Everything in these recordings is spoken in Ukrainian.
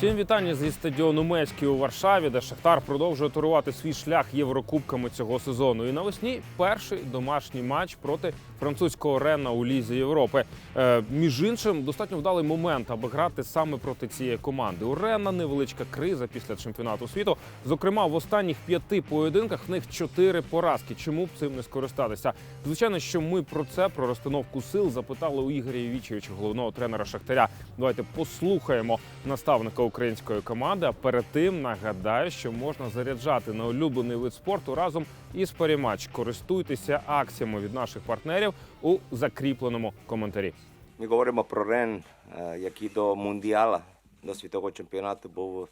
Всім вітання зі стадіону Мецький у Варшаві, де Шахтар продовжує турувати свій шлях єврокубками цього сезону. І навесні перший домашній матч проти французького Рена у Лізі Європи. Е, між іншим, достатньо вдалий момент, аби грати саме проти цієї команди. У Рена невеличка криза після чемпіонату світу. Зокрема, в останніх п'яти поєдинках в них чотири поразки. Чому б цим не скористатися? Звичайно, що ми про це, про розстановку сил, запитали у Ігоря Євічевича, головного тренера Шахтаря. Давайте послухаємо наставника української команди. А перед тим нагадаю, що можна заряджати на улюблений вид спорту разом із Парімач. Користуйтеся акціями від наших партнерів у закріпленому коментарі. Ми говоримо про Рен, е, який до Мундіала, до світового чемпіонату був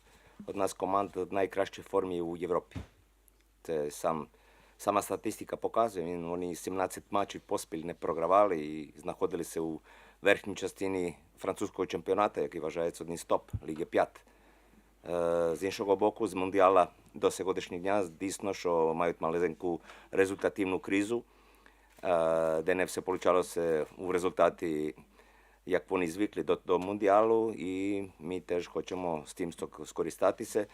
одна з команд в найкращій формі у Європі. Це сам, сама статистика показує. Він, вони 17 матчів поспіль не програвали і знаходилися у верхній частині французького чемпіонату, який вважається одним з топ Ліги 5. Е, З іншого боку, з Мундіала до сьогоднішнього дня дійсно, що мають маленьку результативну кризу, е, де не все вийшло у результаті, як вони звикли до, до Мундіалу, і ми теж хочемо з тим скористатися.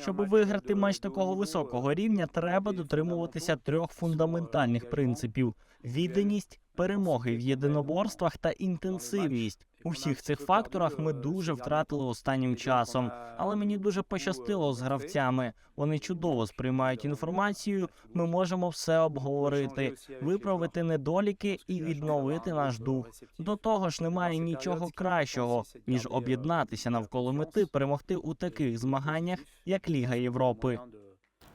Щоб виграти матч такого високого рівня, треба дотримуватися трьох фундаментальних принципів: відданість, перемоги в єдиноборствах та інтенсивність. У всіх цих факторах ми дуже втратили останнім часом, але мені дуже пощастило з гравцями. Вони чудово сприймають інформацію. Ми можемо все обговорити, виправити недоліки і відновити наш дух. До того ж, немає нічого кращого ніж об'єднатися навколо мети, перемогти у таких змаганнях, як Ліга Європи.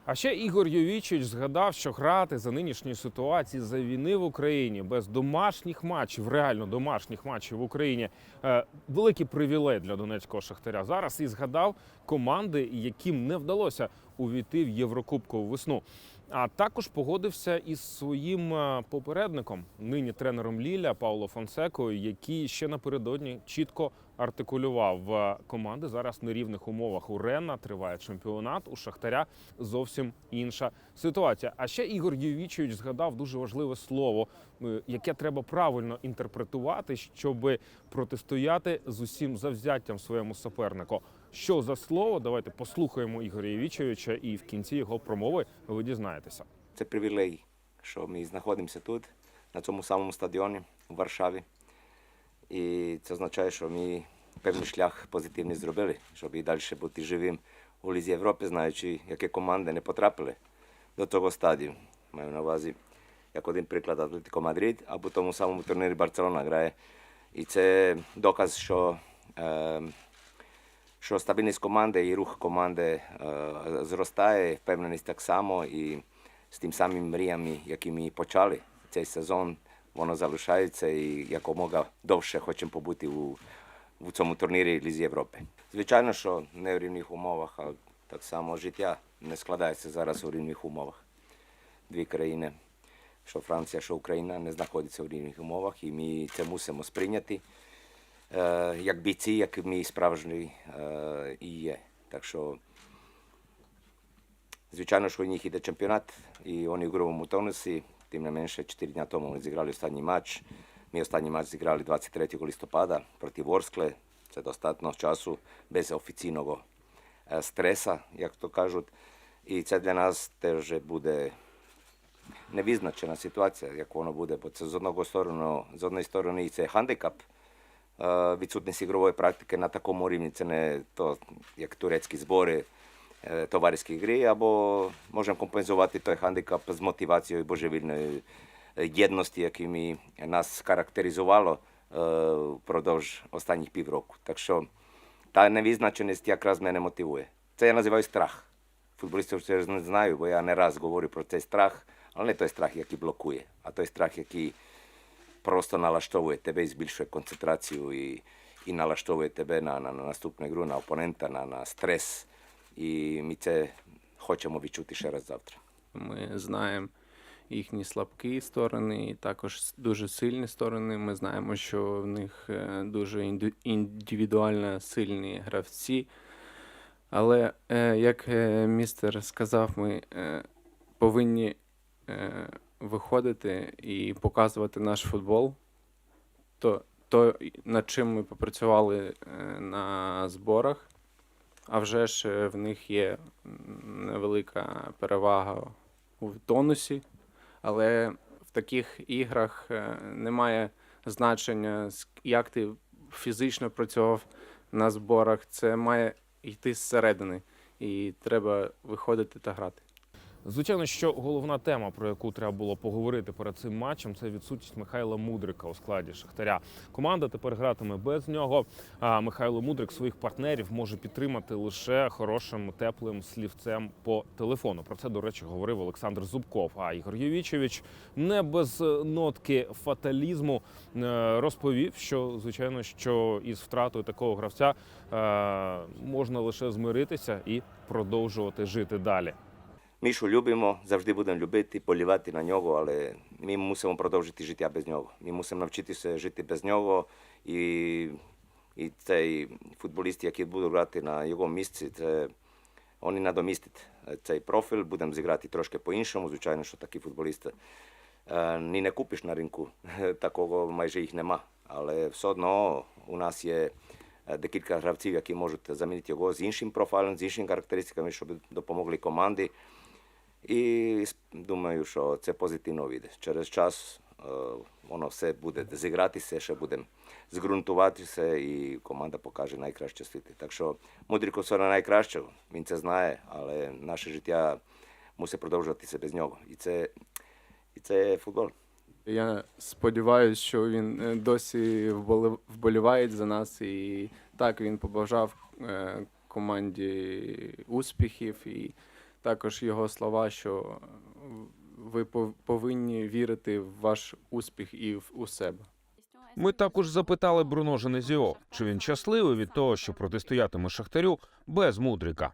А ще Ігор Йовічич згадав, що грати за нинішньої ситуації за війни в Україні без домашніх матчів, реально домашніх матчів в Україні е, великий привілей для донецького шахтаря. Зараз і згадав команди, яким не вдалося увійти в Єврокубкову весну. А також погодився із своїм е, попередником, нині тренером Ліля Пауло Фонсекою, який ще напередодні чітко артикулював команди зараз в нерівних умовах. У Рена триває чемпіонат, у Шахтаря зовсім інша ситуація. А ще Ігор Євічевич згадав дуже важливе слово, е, яке треба правильно інтерпретувати, щоб протистояти з усім завзяттям своєму супернику. Що за слово? Давайте послухаємо Ігоря Євічевича, і в кінці його промови ви дізнаєтеся. Це привілей, що ми знаходимося тут, на цьому самому стадіоні у Варшаві. І це означає, що ми певний шлях позитивний зробили, щоб і далі бути живим у Лізі Європи, знаючи, які команди не потрапили до того стадію. Маю на увазі, як один приклад Атлетико Мадрид, або в тому самому турнірі Барселона грає. І це доказ, що, е, що стабільність команди і рух команди е, зростає, впевненість так само. І з тим самим мріями, які ми почали цей сезон, воно залишається і якомога довше хочемо побути у, у цьому турнірі Лізі Європи. Звичайно, що не в рівних умовах, а так само життя не складається зараз у рівних умовах. Дві країни, що Франція, що Україна, не знаходяться у рівних умовах, і ми це мусимо сприйняти е, як бійці, як ми справжні е, і є. Так що Звичайно, що у них іде чемпіонат, і вони в грубому тонусі. Тим менше, 4 дні тому вони зіграли останній матч. Ми останній матч зіграли 23 листопада проти Ворскле. Це достатньо часу без офіційного е, стреса, як то кажуть. І це для нас теж буде невизначена ситуація, як воно буде, бо це з одного сторону, з однієї сторони це хандикап, відсутність ігрової практики на такому рівні, це не то, як турецькі збори, товариські гри, або можемо компенсувати той хандикап з мотивацією божевільної е, єдності, якими нас характеризувало е, впродовж останніх півроку. Так що та невизначеність якраз мене мотивує. Це я називаю страх. Футболістів ще не знаю, бо я не раз говорю про цей страх, але не той страх, який блокує, а той страх, який просто налаштовує тебе і збільшує концентрацію і, і налаштовує тебе на, на, на наступну гру, на опонента, на, на стрес. І ми це хочемо відчути ще раз завтра. Ми знаємо їхні слабкі сторони, і також дуже сильні сторони. Ми знаємо, що в них е, дуже індивідуально сильні гравці. Але, е, як е, містер сказав, ми повинні виходити і показувати наш футбол. То то, над чим ми попрацювали на зборах. А вже ж е, в них є невелика перевага у тонусі, але в таких іграх е, немає значення, як ти фізично працював на зборах. Це має йти зсередини, і треба виходити та грати. Звичайно, що головна тема, про яку треба було поговорити перед цим матчем, це відсутність Михайла Мудрика у складі Шахтаря. Команда тепер гратиме без нього. А Михайло Мудрик своїх партнерів може підтримати лише хорошим теплим слівцем по телефону. Про це, до речі, говорив Олександр Зубков. А Ігор Євічевич не без нотки фаталізму е, розповів, що звичайно, що із втратою такого гравця е, можна лише змиритися і продовжувати жити далі. Мішу любимо, завжди будемо любити, полівати на нього, але ми мусимо продовжити життя без нього. Ми мусимо навчитися жити без нього. І, і цей футболіст, який буде грати на його місці, це вони надомістять цей профіль, будемо зіграти трошки по-іншому. Звичайно, що такі футболісти ні не купиш на ринку, такого майже їх нема. Але все одно у нас є декілька гравців, які можуть замінити його з іншим профілем, з іншими характеристиками, щоб допомогли команді. І думаю, що це позитивно вийде. Через час е, воно все буде зігратися, ще буде зґрунтуватися, і команда покаже найкраще світи. Так що Мудріко все на найкраще, він це знає, але наше життя мусить продовжуватися без нього. І це, і це футбол. Я сподіваюся, що він е, досі вболіває за нас. І так він побажав е, команді успіхів, і також його слова, що ви пов- повинні вірити в ваш успіх і в у себе. Ми також запитали Бруно Женезіо, чи він щасливий від того, що протистоятиме Шахтарю без Мудрика.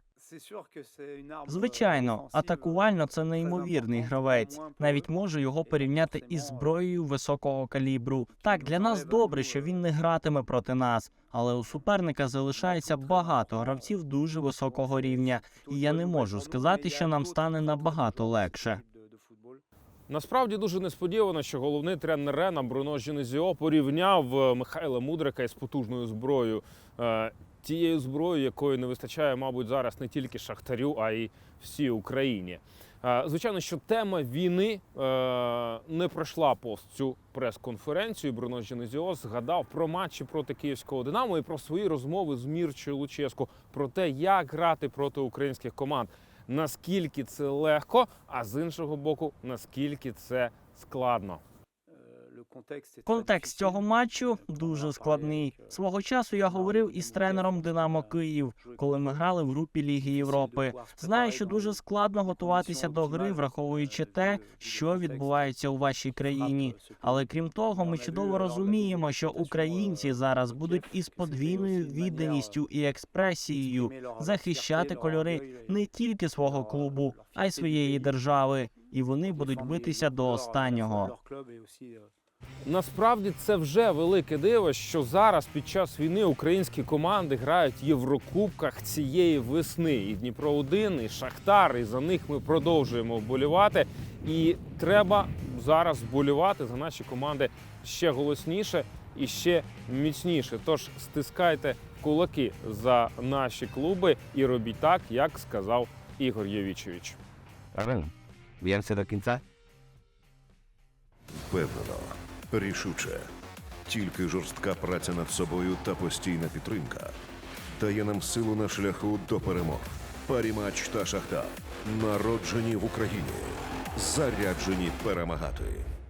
Звичайно, атакувально це неймовірний гравець. Навіть можу його порівняти із зброєю високого калібру. Так, для нас добре, що він не гратиме проти нас, але у суперника залишається багато гравців дуже високого рівня, і я не можу сказати, що нам стане набагато легше. Насправді дуже несподівано, що головний тренер Рена Бруно Женезіо порівняв е, Михайла Мудрика із потужною зброєю. Тією зброєю, якої не вистачає, мабуть, зараз не тільки Шахтарю, а й всій Україні. Звичайно, що тема війни е, не пройшла повз цю прес-конференцію. Бруно Женезіо згадав про матчі проти київського Динамо і про свої розмови з Мірчою Луческу, про те, як грати проти українських команд наскільки це легко, а з іншого боку, наскільки це складно. Контекст цього матчу дуже складний. Свого часу я говорив із тренером Динамо Київ, коли ми грали в групі Ліги Європи. Знаю, що дуже складно готуватися до гри, враховуючи те, що відбувається у вашій країні. Але крім того, ми чудово розуміємо, що українці зараз будуть із подвійною відданістю і експресією захищати кольори не тільки свого клубу, а й своєї держави. І вони будуть битися до останнього. Насправді це вже велике диво, що зараз під час війни українські команди грають в Єврокубках цієї весни. І Дніпро 1 і Шахтар, і за них ми продовжуємо вболівати. І треба зараз вболівати за наші команди ще голосніше і ще міцніше. Тож стискайте кулаки за наші клуби і робіть так, як сказав Ігор Євічевич. Правильно? Б'ємося до кінця. Впевнено, рішуче. Тільки жорстка праця над собою та постійна підтримка дає нам силу на шляху до перемог. Парімач та шахта народжені в Україні, заряджені перемагати.